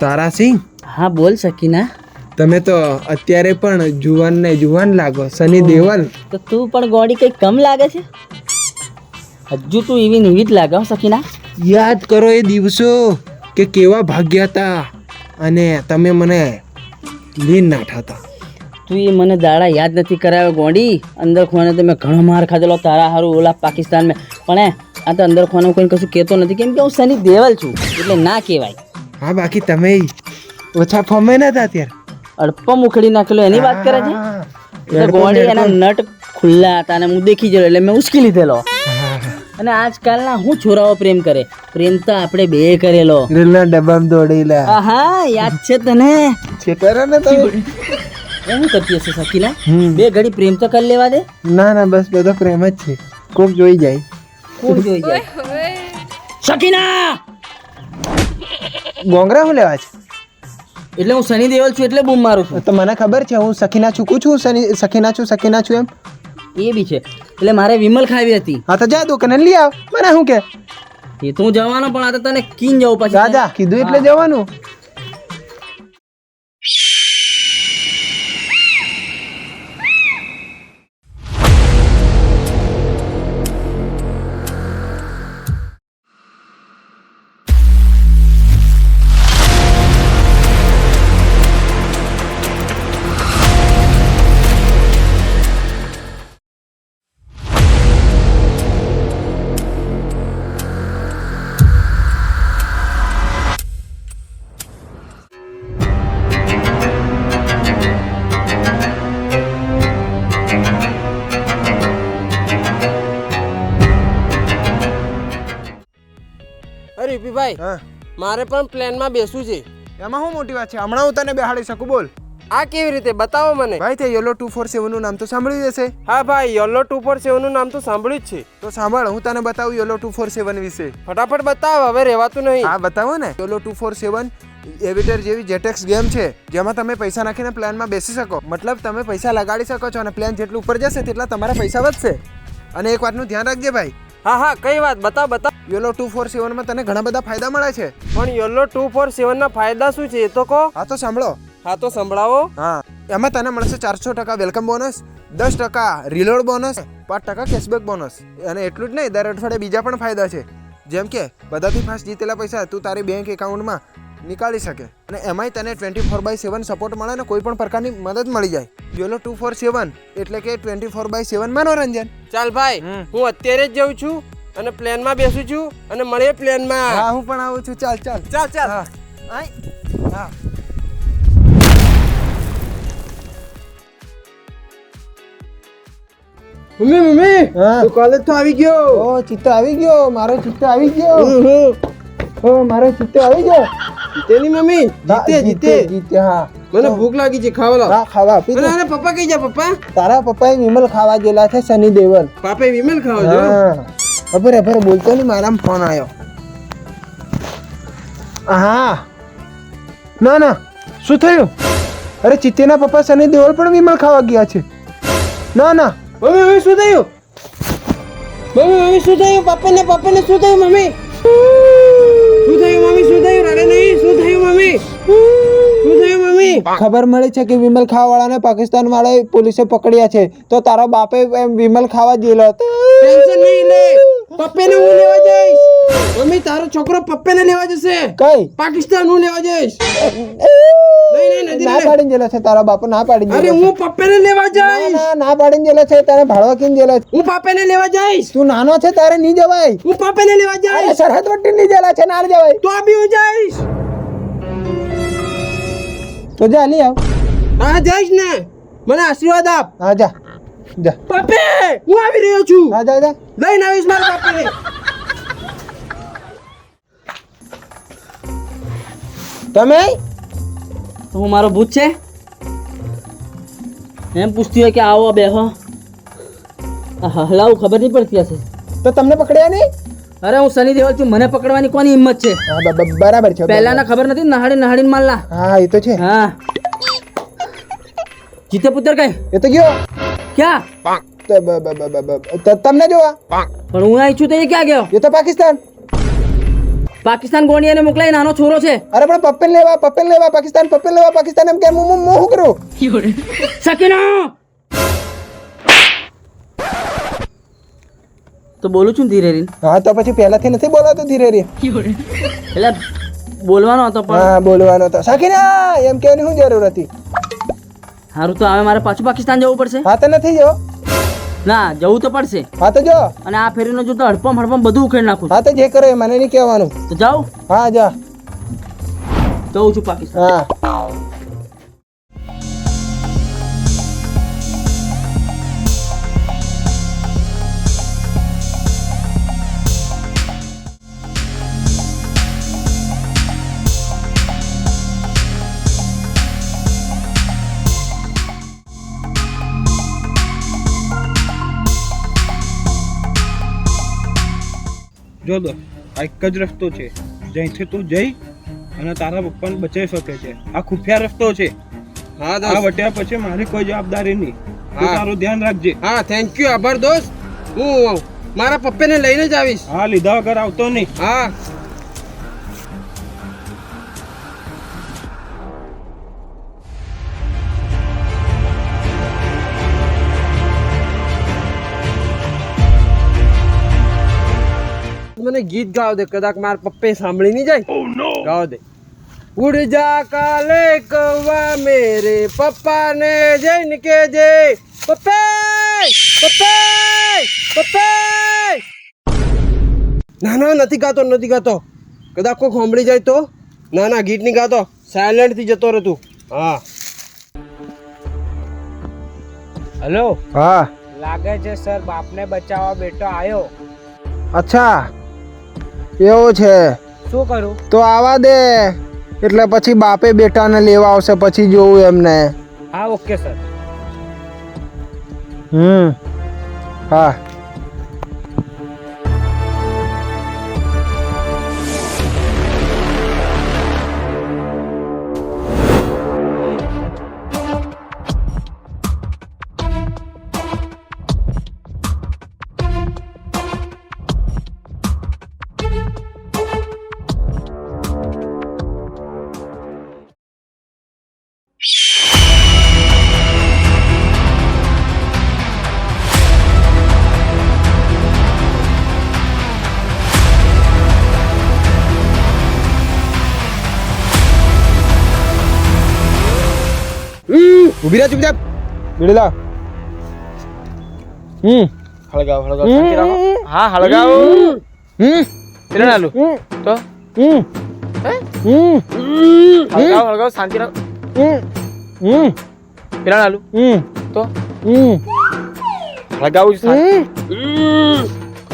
તારાસિંહ હા બોલ સકીના. તમે તો અત્યારે પણ જુવાન ને જુવાન લાગો સની દેવલ. તો તું પણ ગોડી કઈ કમ લાગે છે? હજુ તું એવી ને એવી જ લાગે સકીના. યાદ કરો એ દિવસો કે કેવા ભાગ્યા હતા અને તમે મને લીન નાઠા હતા તું એ મને દાડા યાદ નથી કરાવ્યો ગોડી. અંદર ખોને તો મેં ઘણો માર ખાધેલો તારા હારું ઓલા પાકિસ્તાન મેં પણ આ તો અંદર ખોને કોઈ કશું કહેતો નથી કેમ કે હું સની દેવલ છું એટલે ના કહેવાય. હા બાકી તમે ઓછા ફમે નતા અત્યારે. અડપમ ઉખડી નાખેલો એની વાત કરે છે? હા. એટલે ગોડી એના નટ ખુલ્લા હતા અને હું દેખી ગયેલો એટલે મેં ઉશ્કી લીધેલો. અને આજકાલના હું છોરાઓ પ્રેમ કરે? પ્રેમ તો આપણે બે કરેલો. રેલના ડબ્બામાં દોડેલા આહા યાદ છે તને? છેતરા ને તમે? એ કરતી હશે હમ. બે ઘડી પ્રેમ તો કરી લેવા દે. ના ના બસ બધો પ્રેમ જ છે. કોક જોઈ જાય. કોક જોઈ જાય? સકીના ગોંગરા હું લેવા છે? એટલે હું સની દેવલ છું એટલે બૂમ મારું છું. તો મને ખબર છે હું સખીના ચૂકું છું સની સખીના છું સખીના છું એમ? એ બી છે. એટલે મારે વિમલ ખાવી હતી. હા તો જા દુકાને લઈ આવ. મને શું કે? એ તો હું જવાનો પણ આ તો તને કીન જવું પછી. રાજા કીધું એટલે જવાનું. હા. મારે પણ પ્લેનમાં બેસવું છે. એમાં શું મોટી વાત છે? હમણાં હું તને બેહાડી શકું? બોલ. આ કેવી રીતે? બતાવો મને. ભાઈ તે યલો ટુ ફોર સેવનનું નામ તો સાંભળ્યું જશે હા ભાઈ યલો ટુ ફોર સેવનનું નામ તો સાંભળ્યું જ છે. તો સાંભળ હું તને બતાવું યલો ટુ ફોર સેવન વિશે. ફટાફટ બતાવો હવે રહેવાતું નહીં. હા બતાવો ને. Yellow two four seven Aviator જેવી જેટેક્સ ગેમ છે જેમાં તમે પૈસા નાખીને પ્લાનમાં બેસી શકો. મતલબ તમે પૈસા લગાડી શકો છો અને પ્લાન જેટલું ઉપર જશે તેટલા તમારા પૈસા વધશે. અને એક વાતનું ધ્યાન રાખજે ભાઈ. હા હા કઈ વાત બતાવ બતાવ યોલો ટુ ફોર સેવનમાં તને ઘણા બધા ફાયદા મળે છે. પણ યલો ટુ ફોર સેવન ના ફાયદા શું છે એ તો કહો. હા તો સાંભળો. હા તો સંભળાવો. હા એમાં તને મળશે ચારસો ટકા વેલકમ બોનસ દસ ટકા રિલોડ બોનસ પાંચ ટકા કેશબેક બોનસ અને એટલું જ નહીં દર અઠવાડિયે બીજા પણ ફાયદા છે. જેમ કે બધાથી ફાસ્ટ જીતેલા પૈસા તું તારી બેંક એકાઉન્ટમાં નીકાળી શકે. અને એમાંય તને twenty four by seven support મળે ને કોઈ પણ પ્રકારની મદદ મળી જાય. યોલો ટુ ફોર સેવન એટલે કે ટ્વેન્ટી ફોર બાય સેવન મનોરંજન. ચાલ ભાઈ હું અત્યારે જ જઉં છું અને પ્લેનમાં બેસું છું અને મળીએ પ્લેનમાં. હા હું પણ આવું છું. ચાલ ચાલ. ચાલ ચાલ. હા. હા. મમ્મી મમ્મી હા. કોલેજ તો આવી ગયો. ઓ ચિત્ત આવી ગયો. મારો ચિત્ત આવી ગયો. મારો જીતે આવી ગયો. જીતેની મમ્મી જીતે જીતે જીતે. હા. મને ભૂખ લાગી છે ખાવા લો હા ખાવા આપી દે. અને પપ્પા કઈ જા પપ્પા? તારા પપ્પાએ વિમલ ખાવા ગયેલા છે સની દેવલ પાપે વિમલ ખાવા જો હા. અભરે અભરે બોલતો નહીં મારામ ફોન આવ્યો હા ના ના. શું થયું? અરે ચિત્તેના પપ્પા સની દેવલ પણ વિમલ ખાવા ગયા છે. ના ના. મમ્મી મમ્મી શું થયું? મમ્મી મમ્મી શું થયું? પપ્પાને પપ્પાને શું થયું મમ્મી? શું થયું મમ્મી શું થયું રડે નહીં શું થયું મમ્મી. શું થયું મમ્મી ખબર મળી છે કે વિમલ ખાવાવાળાને પાકિસ્તાન વાળાએ પોલીસે પકડ્યા છે. તો તારા બાપે એમ વિમલ ખાવા ગયેલો હતો. ટેન્શન નહીં લે. પપ્પેને હું લેવા જઈશ. મમ્મી તારો છોકરો પપ્પાને લેવા જશે. કઈ? પાકિસ્તાન હું લેવા જઈશ. નહીં નહીં ના પાડીને ગયેલો છે તારા બાપો ના પાડીને અરે હું પપ્પાને લેવા જઈશ ના ના પાડીને ગયેલો છે તને ભાડવા કીને ગયેલો હું પાપાને લેવા જઈશ. તું નાનો છે તારે નહીં જવાય. હું પાપાને લેવા જઈશ. સરહદ વટી નહીં ગયેલા છે ના જવાય. તો બી હું જઈશ. તો જા લઈ આવ. હા જઈશ ને. મને આશીર્વાદ આપ. હા જા. જા. પાપે હું આવી રહ્યો છું. હા જા જા. લઈને આવીશ મારા પાપાને તમે? તો હું મારો ભૂત છે? એમ પૂછતી હોય કે આવો બેહો. હલાવું ખબર નહીં પડતી હશે. તો તમને પકડ્યા નહીં? અરે હું સની દેવલ છું મને પકડવાની કોની હિંમત છે? બરાબર છે પહેલાના ખબર નથી નહાડી નહાડીને માલલા હા એ તો છે. હા. જીતે પુત્ર કઈ? એ તો ગયો. ક્યાં? તમને જોવા? પણ હું અહીં છું તો એ ક્યાં ગયો? એ તો પાકિસ્તાન. પાકિસ્તાન ગોંડિયાને મોકલાય નાનો છોરો છે. અરે પણ પપ્પેન લેવા પપ્પેન લેવા પાકિસ્તાન પપ્પેન લેવા પાકિસ્તાન એમ કે હું હું હું કરું? સકીના! તો બોલું છું ધીરે રીન હા તો પછી પહેલાથી નથી બોલાતો ધીરે ધીરે એટલે બોલવાનો હતો પણ. હા બોલવાનો હતો. સાકીના એમ કેની શું જરૂર હતી? સારું તો હવે મારે પાછું પાકિસ્તાન જવું પડશે? હા તો નથી જો ના જવું તો પડશે. હા તો જો. અને આ ફેરીનો જો તો હડપમ હડપમ બધું ઉખેડી નાખું હા તો જે કરે મને નહીં કહેવાનું. તો જાઉં હા જા. જઉં છું પાકિસ્તાન. હા. જો દો આ એક જ રસ્તો છે. જ્યાંથી તું જઈ અને તારા પપ્પાને બચાવી શકે છે. આ ખુફિયા રસ્તો છે. હા આ વટ્યા પછી મારી કોઈ જવાબદારી નહીં. તું હા. તારું ધ્યાન રાખજે. હા થેન્ક યુ આભાર દોસ્ત. હું મારા પપ્પાને લઈને જ આવીશ. હા લીધા વગર આવતો નહીં. હા. મને ગીત ગાવ દે કદાચ મારા પપ્પે સાંભળી નહીં જાય. ગાવ દે. ઉડ જા કાલે કવા મેરે પપ્પા ને જઈને કે જે પપ્પે પપ્પે પપ્પે. ના ના નથી ગાતો નથી ગાતો. કદાચ કોઈ સાંભળી જાય તો. ના ના ગીત નહીં ગાતો. સાયલેન્ટથી જતો રહે તું. હા. હેલો? હા. લાગે છે સર બાપને બચાવવા બેટો આવ્યો અચ્છા. એવું છે. શું કરું? તો આવા દે. એટલે પછી બાપે બેટાને લેવા આવશે પછી જોવું એમને. હા ઓકે સર. હમ. હા. ઊભી રહે ચૂપચાપ બીડી લાવ હમ હળગાવ હળગાવ શાંતિ રાખો હા હળગાવ હમ પેલા નાલું તો હમ હમ હળગાવ હળગાવ શાંતિ રાખો હમ હમ પેલા નાલું હમ તો હમ હળગાવું શાંતિ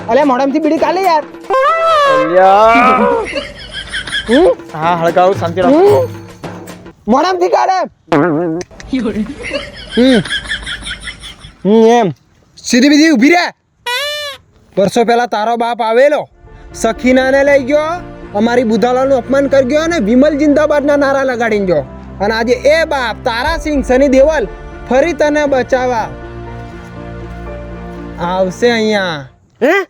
અલે મોડમથી બીડી કાલે યાર હા હળગાવું શાંતિ રાખો મોડમથી કાઢે હમ. હમ એમ. સીધી બીધી ઊભી રહે વર્ષો પહેલા તારો બાપ આવેલો. સખીનાને લઈ ગયો અમારી બુધાલાનું અપમાન કરી ગયો અને વિમલ જિંદાબાદના નારા લગાડીને ગયો. અને આજે એ બાપ તારાસિંહ સની દેવલ ફરી તને બચાવવા. આવશે અહીંયા. હે?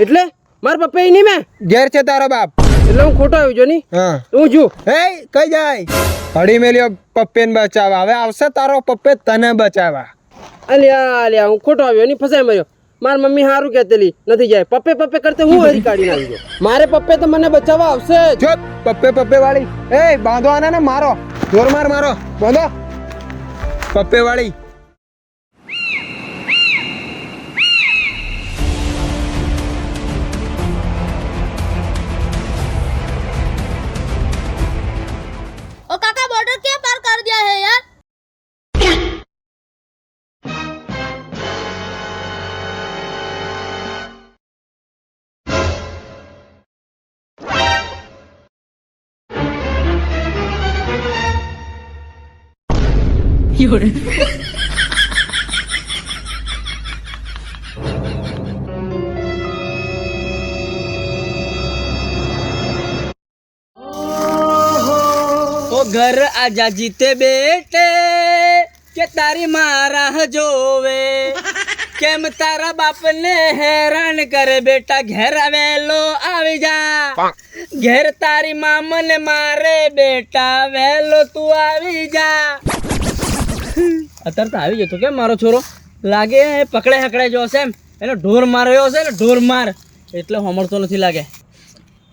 એટલે? મારા પપ્પા નહીં મેં? ઘેર છે તારો બાપ. એટલે હું ખોટો આવ્યો છો ની. હા. હું છું. હે કઈ જાય? હળી મેલ્યો પપ્પેને બચાવવા. હવે આવશે તારો પપ્પે તને બચાવવા. અલ્યા અલ્યા હું ખોટો આવ્યો ની ફસાઈ મર્યો. માર મમ્મી સારું કહેતેલી નથી જાય. પપ્પે પપ્પે કરતે હું હરી કાઢી નાખી ગયો. મારે પપ્પે તો મને બચાવવા આવશે જો. પપ્પે પપ્પે વાળી. એ બાંધો આને ને મારો. જોર માર મારો. બાંધો પપ્પે વાળી. ઘર આજા જીતે બેટે, કે તારી મારા જોવે? કેમ તારા બાપને હેરાન કરે બેટા? ઘેર વેલો આવી જા. ઘેર તારી મામને મારે બેટા વેલો તું આવી જા. અત્યારે તો આવી જતો કેમ મારો છોરો? લાગે પકડે હકડે જો છે એમ. એનો ઢોર માર્યો છે ને ઢોર માર. એટલે હોમળતો નથી લાગે.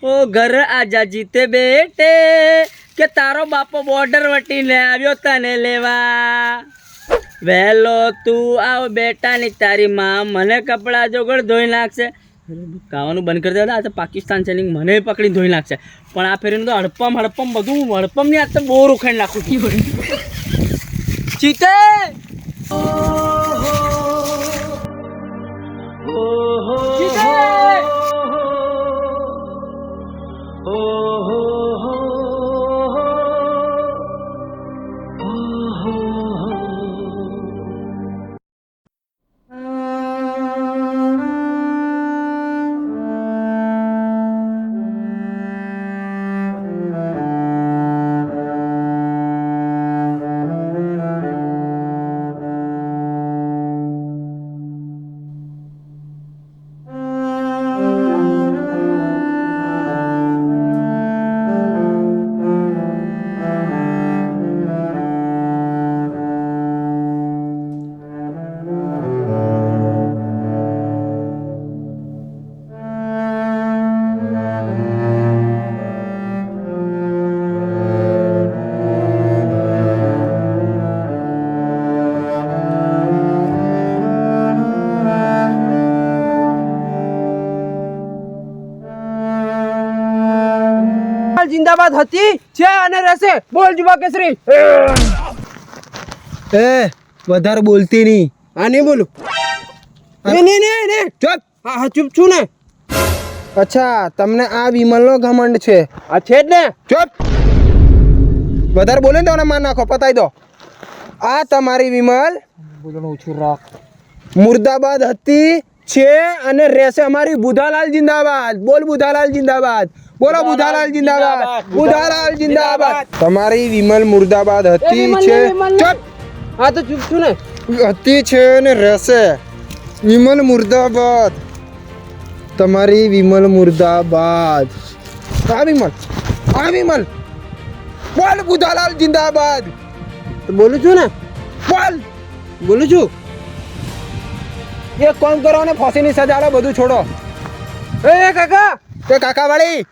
ઓ ઘર આજા જીતે બેટે, કે તારો બાપો બોર્ડર વટીને આવ્યો તને લેવા. વહેલો તું આવ બેટા ની તારી માં, મને કપડાં જોગળ ધોઈ નાખશે. ગાવાનું બંધ કરી દેવા આ તો પાકિસ્તાન છે મને પકડી ધોઈ નાખશે. પણ આ ફેરીને તો હડપમ હડપમ બધું હડપમની આ તો બોર ઉખાડી નાખું. 起开哦哦 જિંદાબાદ હતી છે અને રહેશે. બોલ જુબા કેસરી. એ વધારે બોલતી નહીં. આ નહીં બોલું. નહીં નહીં નહીં નહીં. ચૂપ. હા હા ચૂપ છું ને. અચ્છા તમને આ વિમલનો ઘમંડ છે. આ છે જ ને. ચૂપ. વધારે બોલે તો માર નાખો પતાઈ દો. આ તમારી વિમલ. મુર્દાબાદ હતી છે અને રહેશે અમારી બુધાલાલ જિંદાબાદ. બોલ બુધાલાલ જિંદાબાદ. બોલો બુધાલાલ જિંદાબાદ બુધાલાલ જિંદાબાદ. તમારી વિમલ મુર્દાબાદ હતી વિમલ છે. ને, ને. ચૂપ હા તો ચૂપ છું ને. હતી છે ને રહેશે. વિમલ મુર્દાબાદ. તમારી વિમલ મુર્દાબાદ. આ વિમલ. આ વિમલ. બોલ બુધાલાલ જિંદાબાદ. બોલું છું ને? બોલ. બોલું છું? એક કામ કરો અને ફાંસીની સજા લો બધું છોડો. એ કાકા તે કાકા વાળી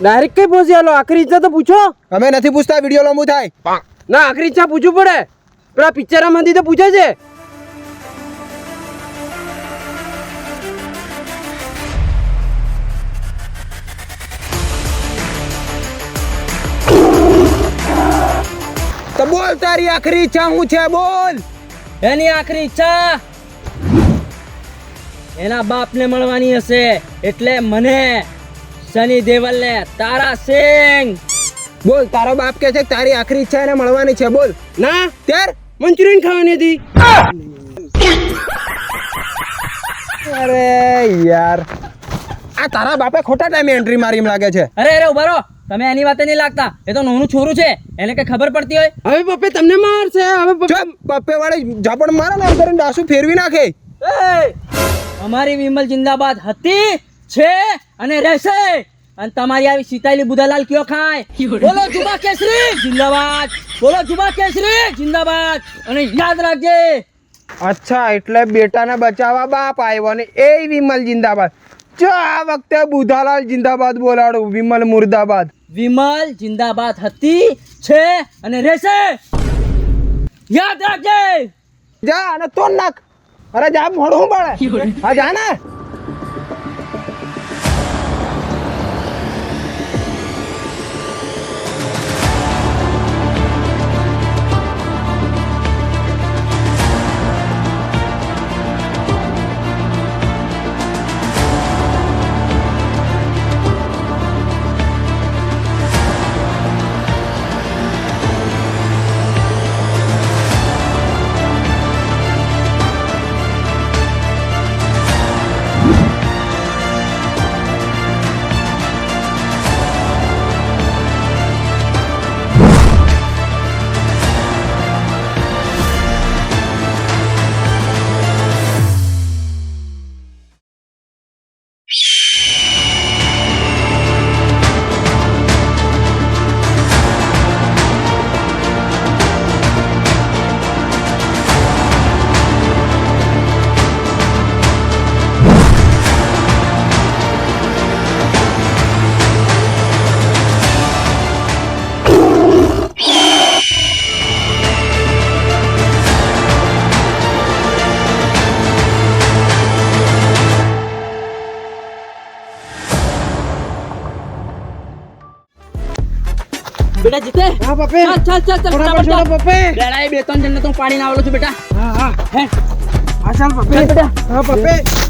ડાયરેક્ટ કઈ પહોંચી આલો? આખરી ઈચ્છા તો પૂછો. અમે નથી પૂછતા વીડિયો લાંબુ થાય. ના આખરી ઈચ્છા પૂછવું પડે. પેલા પિક્ચરમાંથી તો પૂછે છે. તો બોલ તારી આખરી ઈચ્છા શું છે? બોલ. એની આખરી ઈચ્છા? એના બાપને મળવાની હશે એટલે મને. સની દેવલને તારા સિંહ. બોલ તારો બાપ કે છે તારી આખરી ઈચ્છા એને મળવાની છે બોલ. ના ત્યાર મંચુરિયન ખાવાની હતી. અરે યાર. આ તારા બાપે ખોટા ટાઈમે એન્ટ્રી મારી એમ લાગે છે. અરે અરે ઊભા રહો. તમે એની વાતે નહીં લાગતા. એ તો નાનું છોરું છે. એને કઈ ખબર પડતી હોય? હવે પપ્પે તમને મારશે હવે પપ્પે વાળી ઝાપડ મારે ને કરીને ડાસુ ફેરવી નાખે. અમારી વિમલ જિંદાબાદ હતી છે અને રહેશે. અને તમારી આવી સીતાયેલી બુધાલાલ કયો ખાય? બોલો જુબા કેસરી જિંદાબાદ. બોલો જુબા કેસરી જિંદાબાદ. અને યાદ રાખજે. અચ્છા એટલે બેટાને બચાવવા બાપ આવ્યો ને એ વિમલ જિંદાબાદ. જો આ વખતે બુધાલાલ જિંદાબાદ બોલાડું વિમલ મુર્દાબાદ. વિમલ જિંદાબાદ હતી છે અને રહેશે. યાદ રાખજે. જા અને તો નાખ. અરે જા મોડું પડે હા જા ને. બેટા જીતે. હા પપ્પે. ચાલ ચાલ ચાલ ચાલ ફટાફટ ચાલ. પપ્પે. બેડા એ બે ત્રણ જણને તો પાણી ના આવેલો છું બેટા. હા હા. હે? હા ચાલ પપ્પે. બેટા? હા પપ્પે.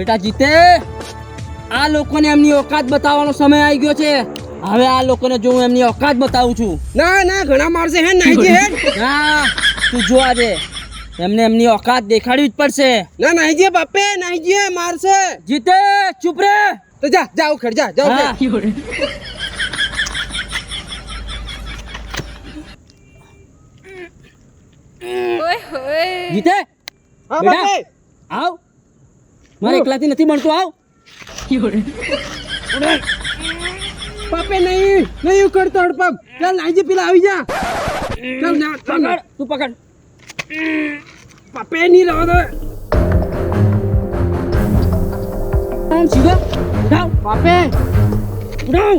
બેટા જીતે આ લોકોને એમની ઓકાત બતાવવાનો સમય આવી ગયો છે. હવે આ લોકોને જો હું એમની ઓકાત બતાવું છું. ના ના ઘણા મારશે હે નાઈ જે હે. ના તું જો આજે એમને એમની ઓકાત દેખાડવી જ પડશે. ના નાઈ જે પપ્પે નાઈ જે મારશે. જીતે ચૂપ રે. તો જા જાઓ ખેડ જા જાઓ હા. જીતે? હા બાપે. આવ. મારે એકલાથી નથી બનતું આવ. પાપે નહીં નહીં કરતો હડપગ ચાલ નાઈ જે પેલા આવી જા. ચાલ ના પકડ તું પકડ. પાપે નહીં રહો દે આમ સીધો જાવ પાપે ઉઠાવ